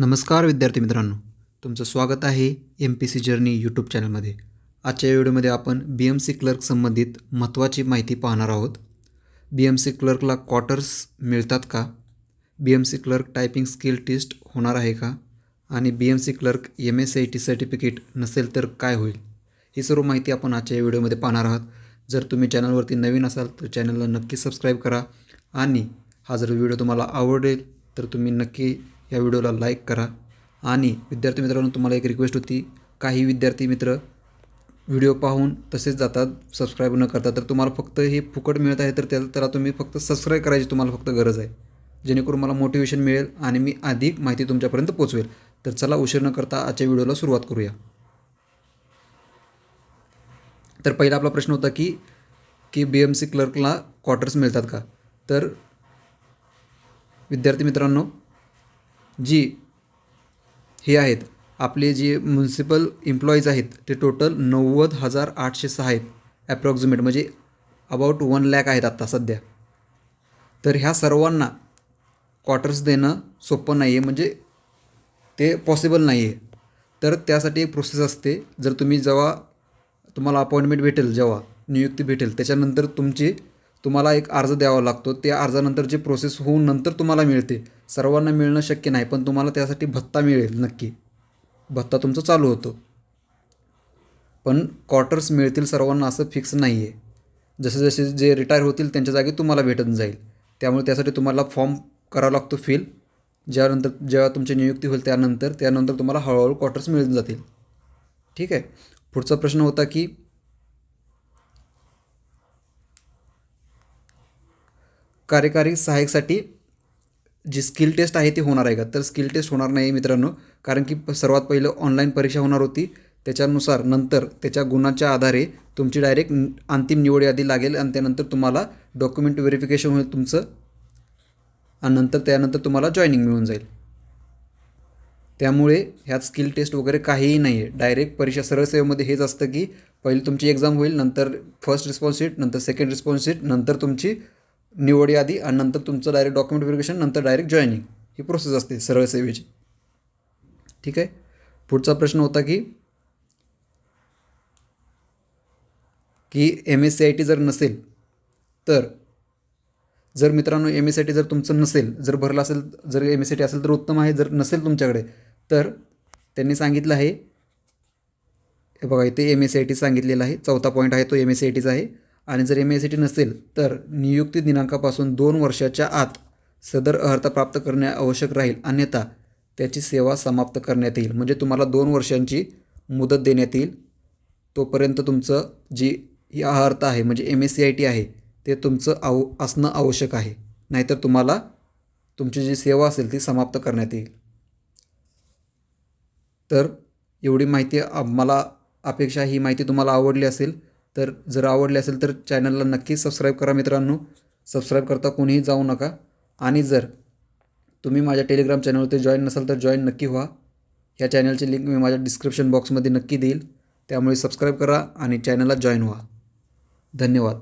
नमस्कार विद्यार्थी मित्रांनो. तुमचं स्वागत आहे M P C journey YouTube चॅनलमध्ये आजच्या व्हिडिओमध्ये आपण बी एम सी क्लर्क संबंधित महत्त्वाची माहिती पाहणार आहोत. बी एम सी क्लर्कला क्वार्टर्स मिळतात का? B M C clerk typing skill test होणार आहे का? आणि B M C clerk M S I T certificate नसेल तर काय होईल? ही सर्व माहिती आपण आजच्या या व्हिडिओमध्ये पाहणार आहात. जर तुम्ही चॅनलवरती नवीन असाल तर चॅनलला नक्की सबस्क्राईब करा. आणि हा जर व्हिडिओ तुम्हाला आवडेल तर तुम्ही नक्की या व्हिडिओला लाईक करा. आणि विद्यार्थी मित्रांनो तुम्हाला एक रिक्वेस्ट होती. काही विद्यार्थी मित्र व्हिडिओ पाहून तसेच जातात सबस्क्राईब न करता. तर तुम्हाला फक्त हे फुकट मिळत आहे तर त्याला त्याला तुम्ही फक्त सबस्क्राईब करायची तुम्हाला फक्त गरज आहे. जेणेकरून मला मोटिवेशन मिळेल आणि मी अधिक माहिती तुमच्यापर्यंत पोचवेल. तर चला उशीर न करता आजच्या व्हिडिओला सुरुवात करूया. तर पहिला आपला प्रश्न होता की की बी एम सी क्लर्कला क्वार्टर्स मिळतात का? तर विद्यार्थी मित्रांनो जी हे आहेत आपले जे म्युन्सिपल एम्प्लॉईज आहेत ते टोटल नव्वद हजार आठशे सहा आहेत ॲप्रॉक्झिमेट म्हणजे अबाउट वन लॅक आहेत आत्ता सध्या. तर ह्या सर्वांना क्वार्टर्स देणं सोपं नाही आहे म्हणजे ते पॉसिबल नाही आहे तर त्यासाठी एक प्रोसेस असते जर तुम्ही जेव्हा तुम्हाला अपॉइंटमेंट भेटेल जेव्हा नियुक्ती भेटेल त्याच्यानंतर तुमची तुम्हाला एक अर्ज द्यावा लागतो त्या अर्जानंतर जे प्रोसेस होऊन नंतर तुम्हाला मिळते. सर्वांना मिळणं शक्य नाही पण तुम्हाला त्यासाठी भत्ता मिळेल नक्की. भत्ता तुमचा चालू होतो. पण क्वार्टर्स मिळतील सर्वांना असं फिक्स नाही आहे जसे जसे जे रिटायर होतील त्यांच्या जागी तुम्हाला भेटत जाईल. त्यामुळे त्यासाठी तुम्हाला फॉर्म करावा लागतो फिल ज्यानंतर जेव्हा तुमची नियुक्ती होईल त्यानंतर त्यानंतर तुम्हाला हळूहळू क्वार्टर्स मिळून जातील. ठीक आहे? पुढचा प्रश्न होता की कार्यकारी सहाय्यकसाठी जी स्किल टेस्ट आहे ती होणार आहे का? तर स्किल टेस्ट होणार नाही मित्रांनो कारण की सर्वात पहिलं ऑनलाईन परीक्षा होणार होती. त्याच्यानुसार नंतर त्याच्या गुणाच्या आधारे तुमची डायरेक्ट अंतिम निवड यादी लागेल आणि त्यानंतर तुम्हाला डॉक्युमेंट व्हेरिफिकेशन होईल तुमचं. आणि नंतर त्यानंतर तुम्हाला जॉईनिंग मिळून जाईल. त्यामुळे ह्यात स्किल टेस्ट वगैरे काहीही नाही आहे डायरेक्ट परीक्षा सरळ सेवेमध्ये हेच असतं की पहिली तुमची एक्झाम होईल नंतर फर्स्ट रिस्पॉन्स शीट नंतर सेकंड रिस्पॉन्स शीट नंतर तुमची निवड यादी आणि नंतर तुमचं डायरेक्ट डॉक्युमेंट व्हेरिफिकेशन नंतर डायरेक्ट जॉईनिंग ही प्रोसेस असते सरळ सेवेची. ठीक आहे? पुढचा प्रश्न होता की की M S C I T जर नसेल तर जर मित्रांनो M S C I T जर तुमचं नसेल जर भरलं असेल जर M S C I T असेल तर उत्तम आहे जर नसेल तुमच्याकडे तर त्यांनी सांगितलं आहे हे बघा इथे M S C I T सांगितलेलं आहे चौथा पॉईंट आहे तो एम एस सी आय टीचा आहे. आणि जर एम एस सी टी नसेल तर नियुक्ती दिनांकापासून दोन वर्षाच्या आत सदर अर्हता प्राप्त करणे आवश्यक राहील. अन्यथा त्याची सेवा समाप्त करण्यात येईल. म्हणजे तुम्हाला दोन वर्षांची मुदत देण्यात येईल. तोपर्यंत तुमचं जी ही अर्हता आहे म्हणजे M S C I T आहे ते तुमचं आव असणं आवश्यक आहे. नाहीतर तुम्हाला तुमची जी सेवा असेल ती समाप्त करण्यात येईल. तर एवढी माहिती मला अपेक्षा ही माहिती तुम्हाला आवडली असेल तर जर आवडले असेल तर चॅनलला नक्की सबस्क्राईब करा मित्रांनो. सबस्क्राईब करता कोणीही जाऊ नका. आणि जर तुम्ही माझ्या टेलिग्राम चॅनलवरती जॉईन नसाल तर जॉईन नक्की व्हा. ह्या चॅनलची लिंक मी माझ्या डिस्क्रिप्शन बॉक्समध्ये नक्की देईल. त्यामुळे सबस्क्राईब करा आणि चॅनलला जॉईन व्हा. धन्यवाद.